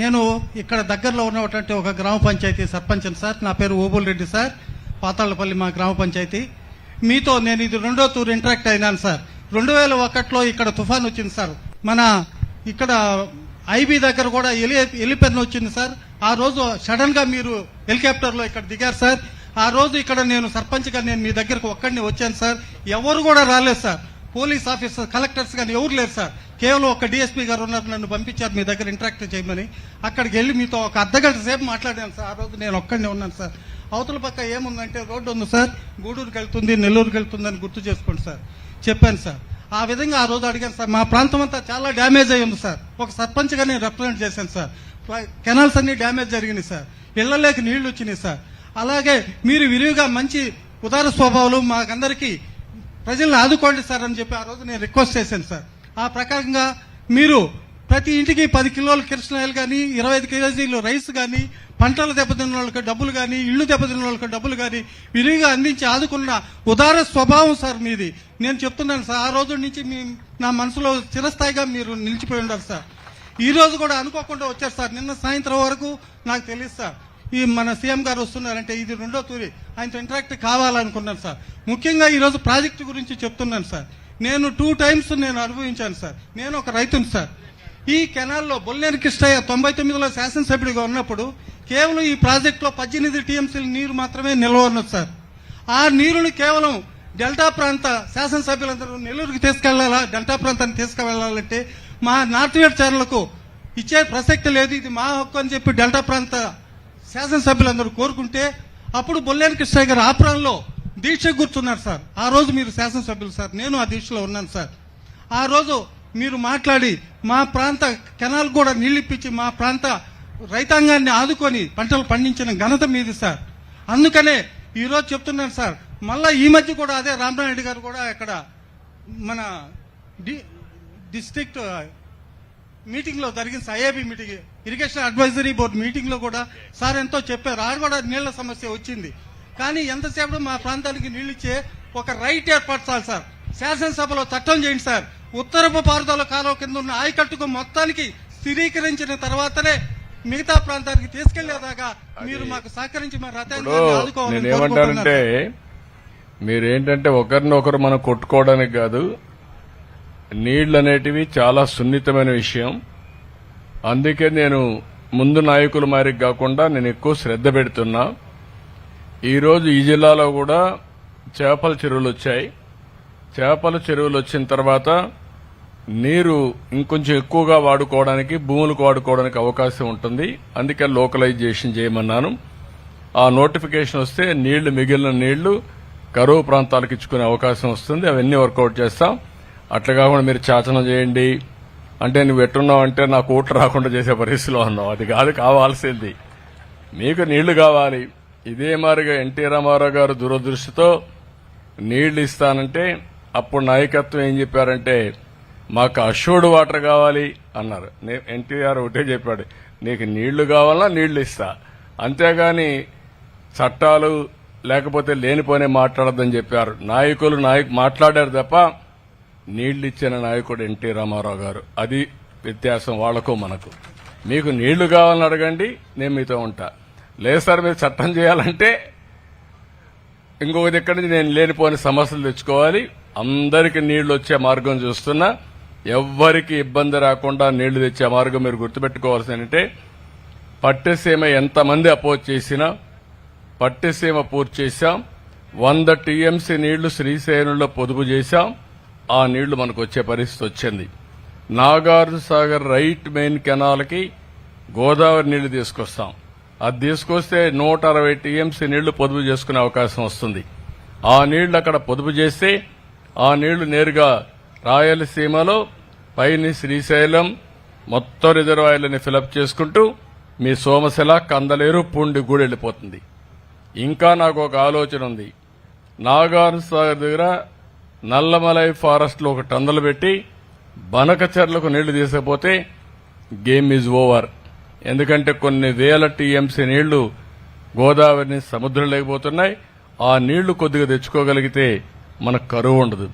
నేను ఇక్కడ దగ్గరలో ఉన్నటువంటి ఒక గ్రామ పంచాయతీ సర్పంచ్ని సార్. నా పేరు ఓబుల్ రెడ్డి సార్. పాతాళ్ళపల్లి మా గ్రామ పంచాయతీ. మీతో నేను ఇది రెండో తూర్ ఇంటరాక్ట్ అయినాను సార్. రెండు వేల ఒకటిలో ఇక్కడ తుఫాన్ వచ్చింది సార్. మన ఇక్కడ ఐబీ దగ్గర కూడా ఎలి ఎలిపెన్ వచ్చింది సార్. ఆ రోజు సడన్గా మీరు హెలికాప్టర్లో ఇక్కడ దిగారు సార్. ఆ రోజు ఇక్కడ నేను సర్పంచ్గా నేను మీ దగ్గరకు ఒక్కడిని వచ్చాను సార్. ఎవరు కూడా రాలేదు సార్. పోలీస్ ఆఫీసర్ కలెక్టర్స్ కానీ ఎవరు లేరు సార్. కేవలం ఒక డిఎస్పీ గారు ఉన్నారు నన్ను పంపించారు మీ దగ్గర ఇంటరాక్ట్ చేయమని. అక్కడికి వెళ్ళి మీతో ఒక అర్ధగంట సేపు మాట్లాడాను సార్. ఆ రోజు నేను ఒక్కడినే ఉన్నాను సార్. అవతల పక్క ఏముందంటే రోడ్డు ఉంది సార్. గూడూరుకి వెళ్తుంది నెల్లూరుకి వెళ్తుంది అని గుర్తు చేసుకోండి సార్. చెప్పాను సార్. ఆ విధంగా ఆ రోజు అడిగాను సార్. మా ప్రాంతం అంతా చాలా డ్యామేజ్ అయ్యి ఉంది సార్. ఒక సర్పంచ్గా నేను రిప్రజెంట్ చేశాను సార్. కెనాల్స్ అన్ని డ్యామేజ్ జరిగినాయి సార్. ఇళ్ళలోకి నీళ్ళు వచ్చినాయి సార్. అలాగే మీరు విరివిగా మంచి ఉదార స్వభావాలు మాకందరికీ ప్రజల్ని ఆదుకోండి సార్ అని చెప్పి ఆ రోజు నేను రిక్వెస్ట్ చేశాను సార్. ఆ ప్రకారంగా మీరు ప్రతి ఇంటికి పది కిలోల కిరసనాయిలు కానీ ఇరవై ఐదు కేజీలు రైస్ కానీ పంటలు దెబ్బతిన్న వాళ్ళకి డబ్బులు కానీ ఇళ్ళు దెబ్బతిన్న వాళ్ళకి డబ్బులు కానీ విరివిగా అందించి ఆదుకున్న ఉదార స్వభావం సార్ మీది. నేను చెప్తున్నాను సార్ ఆ రోజు నుంచి మీ నా మనసులో చిరస్థాయిగా మీరు నిలిచిపోయి ఉన్నారు సార్. ఈ రోజు కూడా అనుకోకుండా వచ్చారు సార్. నిన్న సాయంత్రం వరకు నాకు తెలియదు సార్. ఈ మన సీఎం గారు వస్తున్నారంటే ఇది రెండో తూరి. ఆయనతో ఇంటరాక్ట్ కావాలనుకున్నాను సార్. ముఖ్యంగా ఈరోజు ప్రాజెక్టు గురించి చెప్తున్నాను సార్. నేను టూ టైమ్స్ నేను అనుభవించాను సార్. నేను ఒక రైతుని సార్. ఈ కెనాల్లో బొల్లేరు కృష్ణయ్య తొంభై తొమ్మిదిలో శాసనసభ్యుడిగా ఉన్నప్పుడు కేవలం ఈ ప్రాజెక్టులో పద్దెనిమిది టీఎంసీల నీరు మాత్రమే నిల్వ ఉన్నది సార్. ఆ నీరుని కేవలం డెల్టా ప్రాంత శాసనసభ్యులందరూ నెల్లూరుకి తీసుకెళ్ళాలా? డెల్టా ప్రాంతాన్ని తీసుకువెళ్ళాలంటే మా నార్త్ వెస్ట్ చర్లకు ఇచ్చే ప్రసక్తి లేదు. ఇది మా హక్కు అని చెప్పి డెల్టా ప్రాంత శాసనసభ్యులందరూ కోరుకుంటే అప్పుడు బొల్లేని కృష్ణయ్య గారు ఆప్రాన్లో దీక్ష కూర్చున్నారు సార్. ఆ రోజు మీరు శాసనసభ్యులు సార్. నేను ఆ దీక్షలో ఉన్నాను సార్. ఆ రోజు మీరు మాట్లాడి మా ప్రాంత కెనాల్ కూడా నీళ్ళిప్పించి మా ప్రాంత రైతాంగాన్ని ఆదుకొని పంటలు పండించిన ఘనత మీది సార్. అందుకనే ఈరోజు చెప్తున్నాను సార్. మళ్ళా ఈ మధ్య కూడా అదే రామనాయుడు గారు కూడా ఇక్కడ మన డిస్ట్రిక్ట్ మీటింగ్లో జరిగిన IAB meeting irrigation advisory board మీటింగ్లో కూడా సార్ ఎంతో చెప్పారు. ఆడ కూడా నీళ్ళ సమస్య వచ్చింది. కానీ ఎంతసేపు మా ప్రాంతానికి నీళ్ళు ఇచ్చే ఒక రైట్ ఏర్పరచాలి సార్. శాసనసభలో చట్టం చేయండి సార్. ఉత్తరపు పారుదల కాలువ కింద ఉన్న ఆయకట్టుకు మొత్తానికి స్థిరీకరించిన తర్వాతనే మిగతా ప్రాంతానికి తీసుకెళ్ళేదాకా మీరు మాకు సహకరించి మా రథాన్ని కోరుకుంటున్నాను. మీరేంటంటే ఒకరినొకరు మనం కొట్టుకోవడానికి కాదు నీళ్ళు అనేటివి చాలా సున్నితమైన విషయం. అందుకే నేను ముందు నాయకుల మారికి కాకుండా నేను ఎక్కువ శ్రద్ధ పెడుతున్నా. ఈరోజు ఈ జిల్లాలో కూడా చేపల చెరువులు వచ్చాయి. చేపల చెరువులు వచ్చిన తర్వాత నీరు ఇంకొంచెం ఎక్కువగా వాడుకోవడానికి భూములకు వాడుకోవడానికి అవకాశం ఉంటుంది. అందుకే లోకలైజేషన్ చేయమన్నాను. ఆ నోటిఫికేషన్ వస్తే నీళ్ళు మిగిలిన నీళ్ళు కరువు ప్రాంతాలకు ఇచ్చుకునే అవకాశం వస్తుంది. అవన్నీ వర్కౌట్ చేస్తాం. అట్లా కాకుండా మీరు చాచనం చేయండి. అంటే నువ్వు ఎట్టున్నావు అంటే నాకు ఓట్లు రాకుండా చేసే పరిస్థితిలో ఉన్నావు. అది కాదు కావాల్సింది. మీకు నీళ్ళు కావాలి. ఇదే మారిగా ఎన్టీ రామారావు గారు దురదృష్టితో నీళ్ళు ఇస్తానంటే అప్పుడు నాయకత్వం ఏం చెప్పారంటే మాకు అష్యూర్డ్ వాటర్ కావాలి అన్నారు. ఎన్టీఆర్ ఒకటే చెప్పాడు నీకు నీళ్ళు కావాలన్నా నీళ్ళు ఇస్తా అంతేగాని చట్టాలు లేకపోతే లేనిపోనే మాట్లాడద్దని చెప్పారు. నాయకులు నాయకు మాట్లాడారు తప్ప నీళ్ళు ఇచ్చిన నాయకుడు ఎన్టీ రామారావు గారు. అది వ్యత్యాసం వాళ్ళకు మనకు. మీకు నీళ్ళు కావాలని అడగండి నేను మీతో ఉంటా. లేదు సార్ మీరు చట్టం చేయాలంటే ఇంకొక దగ్గర నుంచి నేను లేనిపోని సమస్యలు తెచ్చుకోవాలి. అందరికి నీళ్ళు వచ్చే మార్గం చూస్తున్నా. ఎవ్వరికి ఇబ్బంది రాకుండా నీళ్ళు తెచ్చే మార్గం మీరు గుర్తుపెట్టుకోవాల్సి అంటే పట్టిసీమ ఎంతమంది అపోజ్ చేసినా పట్టిసీమ పూర్తి చేశాం. వంద టీఎంసీ నీళ్ళు శ్రీశైలంలో పొదుపు చేశాం. ఆ నీళ్ళు మనకు వచ్చే పరిస్థితి వచ్చింది. నాగార్జున సాగర్ రైట్ మెయిన్ కెనాల్కి గోదావరి నీళ్ళు తీసుకొస్తాం. అది తీసుకొస్తే నూట అరవై టీఎంసీ నీళ్ళు పొదుపు చేసుకునే అవకాశం వస్తుంది. ఆ నీళ్ళు అక్కడ పొదుపు చేస్తే ఆ నీళ్ళు నేరుగా రాయలసీమలో పైని శ్రీశైలం మొత్తం రిజర్వాయర్లని ఫిలప్ చేసుకుంటూ మీ సోమశిల కందలేరు పూండి గూడు వెళ్ళిపోతుంది. ఇంకా నాకు ఒక ఆలోచన ఉంది. నాగార్జున సాగర్ దగ్గర నల్లమలై ఫారెస్ట్లో ఒక టందలు పెట్టి బనక చెర్లకు నీళ్ళు తీసుకపోతే గేమ్ ఈజ్ ఓవర్. ఎందుకంటే కొన్ని వేల టీఎంసీ నీళ్ళు గోదావరిని సముద్రంలోకిపోతున్నాయి ఆ నీళ్ళు కొద్దిగా తెచ్చుకోగలిగితే మనకు కరువు ఉండదు.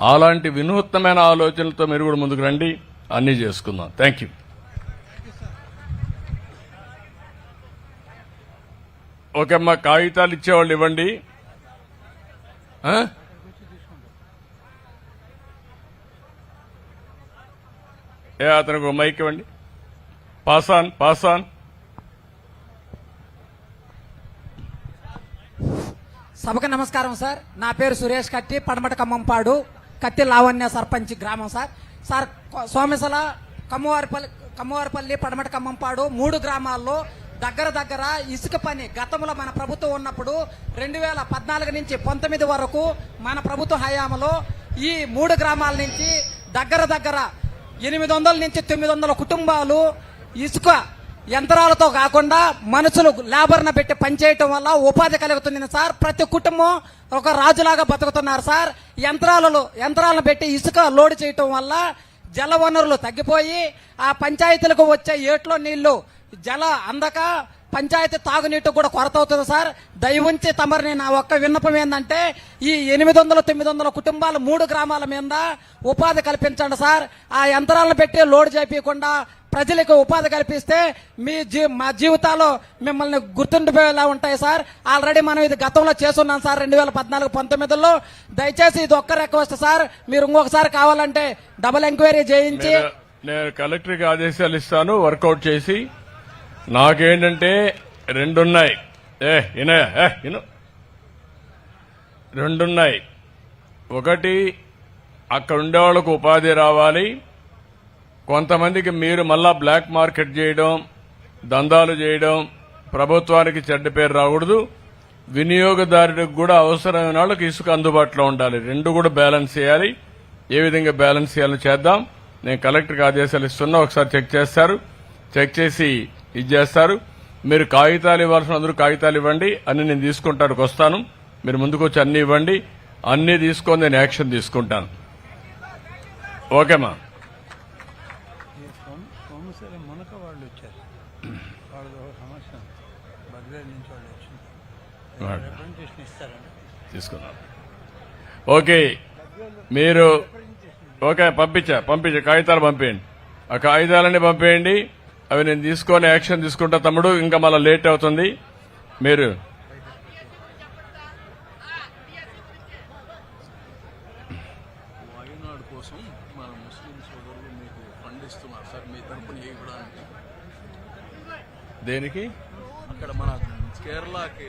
అలాంటి వినూత్నమైన ఆలోచనలతో మీరు కూడా ముందుకు రండి. అన్నీ చేసుకుందాం. Thank you. ఓకే మా కాగితాలు ఇచ్చేవాళ్ళు ఇవ్వండి. ఏ అతనికి మైక్ ఇవ్వండి. పాస్ ఆన్ పాస్ ఆన్ సభకు నమస్కారం సార్. నా పేరు సురేష్ కత్తి పడమట ఖమ్మంపాడు కత్తి లావణ్య సర్పంచ్ గ్రామం సార్. సార్ సోమసల కమ్మవారిపల్లి కమ్మవారిపల్లి పడమట ఖమ్మంపాడు మూడు గ్రామాల్లో దగ్గర దగ్గర ఇసుక పని గతంలో మన ప్రభుత్వం ఉన్నప్పుడు రెండు వేల పద్నాలుగు నుంచి పంతొమ్మిది వరకు మన ప్రభుత్వ హయాంలో ఈ మూడు గ్రామాల నుంచి దగ్గర దగ్గర ఎనిమిది వందల నుంచి తొమ్మిది వందల కుటుంబాలు ఇసుక యంత్రాలతో కాకుండా మనుషులు లేబర్ను పెట్టి పనిచేయటం వల్ల ఉపాధి కలుగుతుంది సార్. ప్రతి కుటుంబం ఒక రాజులాగా బతుకుతున్నారు సార్. యంత్రాలలో యంత్రాలను పెట్టి ఇసుక లోడ్ చేయటం వల్ల జల వనరులు తగ్గిపోయి ఆ పంచాయతీలకు వచ్చే ఏట్లో నీళ్ళు జల అందక పంచాయతీ తాగునీటి కూడా కొరత అవుతుంది సార్. దయవుంచి తమరిని నా ఒక్క విన్నపం ఏంటంటే ఈ ఎనిమిది వందల తొమ్మిది వందల కుటుంబాలు మూడు గ్రామాల మీద ఉపాధి కల్పించండి సార్. ఆ యంత్రాలను పెట్టి లోడ్ చేయకుండా ప్రజలకు ఉపాధి కల్పిస్తే మీ జీ మా జీవితాల్లో మిమ్మల్ని గుర్తుండిపోయేలా ఉంటాయి సార్. ఆల్రెడీ మనం ఇది గతంలో చేస్తున్నాం సార్ రెండు వేల పద్నాలుగు పంతొమ్మిదిలో. దయచేసి ఇది ఒక్క రిక్వెస్ట్ సార్. మీరు ఇంకొకసారి కావాలంటే డబుల్ ఎంక్వైరీ చేయించి నేను- కలెక్టర్కి ఆదేశాలు ఇస్తాను వర్కౌట్ చేసి. నాకేంటంటే రెండున్నాయి. ఏ ఇన ఇను. రెండున్నాయి. ఒకటి అక్కడ ఉండే వాళ్ళకు ఉపాధి రావాలి. కొంతమందికి మీరు మళ్ళా బ్లాక్ మార్కెట్ చేయడం దందాలు చేయడం ప్రభుత్వానికి చెడ్డ పేరు రాకూడదు. వినియోగదారుడికి కూడా అవసరమైన వాళ్ళకి ఇసుక అందుబాటులో ఉండాలి. రెండు కూడా బ్యాలెన్స్ చేయాలి. ఏ విధంగా బ్యాలెన్స్ చేయాలో చేద్దాం. నేను కలెక్టర్కి ఆదేశాలు ఇస్తున్నా. ఒకసారి చెక్ చేస్తారు. చెక్ చేసి ఇది చేస్తారు. మీరు కాగితాలు ఇవ్వాల్సిన అందరూ కాగితాలు ఇవ్వండి. అన్ని నేను తీసుకుంటానికి వస్తాను. మీరు ముందుకు వచ్చి అన్ని ఇవ్వండి. అన్ని తీసుకొని నేను యాక్షన్ తీసుకుంటాను. ఓకేమా సోమశేల మునక వాళ్ళు వచ్చారు వాళ్ళది ఒక సమస్య ఉంది. బద్వేలు నుంచి వాళ్ళు వచ్చింది రిప్రజెంటేషన్ ఇస్తారండి తీసుకున్నాం ఓకే మీరు ఓకే పంపించా పంపించా కాగితాలు పంపేయండి. ఆ కాగితాలన్నీ పంపేయండి. అవి నేను తీసుకొని యాక్షన్ తీసుకుంటా తమ్ముడు ఇంకా మళ్ళీ లేట్ అవుతుంది. మీరు దేనికి? అక్కడ మన కేరళకి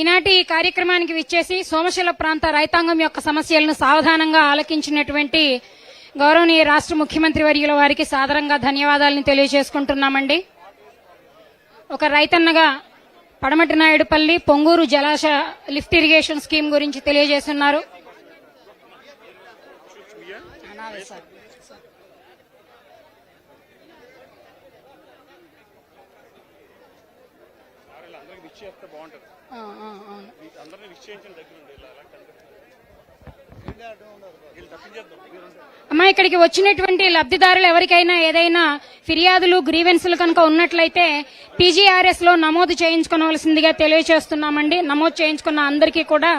ఈనాటి ఈ కార్యక్రమానికి విచ్చేసి సోమశిల ప్రాంత రైతాంగం యొక్క సమస్యలను సావధానంగా ఆలకించినటువంటి గౌరవనీయ రాష్ట్ర ముఖ్యమంత్రి వర్యుల వారికి సాదరంగా ధన్యవాదాలను తెలియజేసుకుంటున్నామండి. ఒక రైతన్నగా పడమటి నాయుడుపల్లి పొంగూరు జలాశయ లిఫ్ట్ ఇరిగేషన్ స్కీమ్ గురించి తెలియజేస్తున్నారు. ఆ, ఆ, అవును. అమ్మా ఇక్కడికి వచ్చినటువంటి లబ్ధిదారులు ఎవరికైనా ఏదైనా ఫిర్యాదులు గ్రీవెన్స్లు కనుక ఉన్నట్లయితే పీజీఆర్ఎస్లో నమోదు చేయించుకోవాల్సిందిగా తెలియజేస్తున్నామండి నమోదు చేయించుకున్న అందరికీ కూడా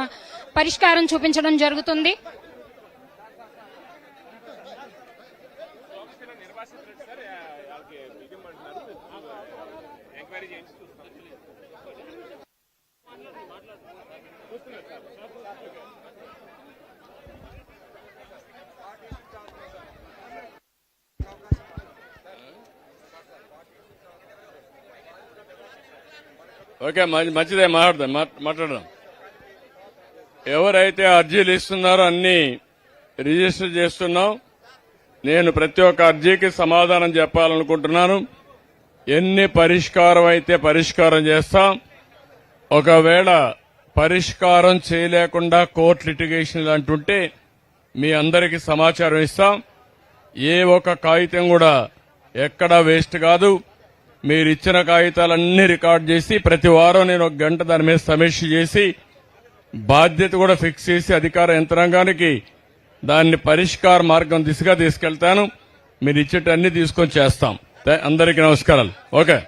పరిష్కారం చూపించడం జరుగుతుంది. ఓకే మంచి- మంచిదే మాట్లాడదాం మాట్లాడదాం. ఎవరైతే అర్జీలు ఇస్తున్నారో అన్ని రిజిస్టర్ చేస్తున్నాం. నేను ప్రతి ఒక్క అర్జీకి సమాధానం చెప్పాలనుకుంటున్నాను. ఎన్ని పరిష్కారం అయితే పరిష్కారం చేస్తాం. ఒకవేళ పరిష్కారం చేయలేకుండా కోర్టు లిటిగేషన్ అంటుంటే మీ అందరికీ సమాచారం ఇస్తాం. ఏ ఒక్క కాగితం కూడా ఎక్కడా వేస్ట్ కాదు. మీరు ఇచ్చిన కాగితాలన్నీ రికార్డ్ చేసి ప్రతి వారం నేను ఒక గంట దాని మీద సమీక్ష చేసి బాధ్యత కూడా ఫిక్స్ చేసి అధికార యంత్రాంగానికి దాన్ని పరిష్కార మార్గం దిశగా తీసుకెళ్తాను. మీరు ఇచ్చేటన్ని తీసుకొని చేస్తాం. అందరికీ నమస్కారాలు. ఓకే.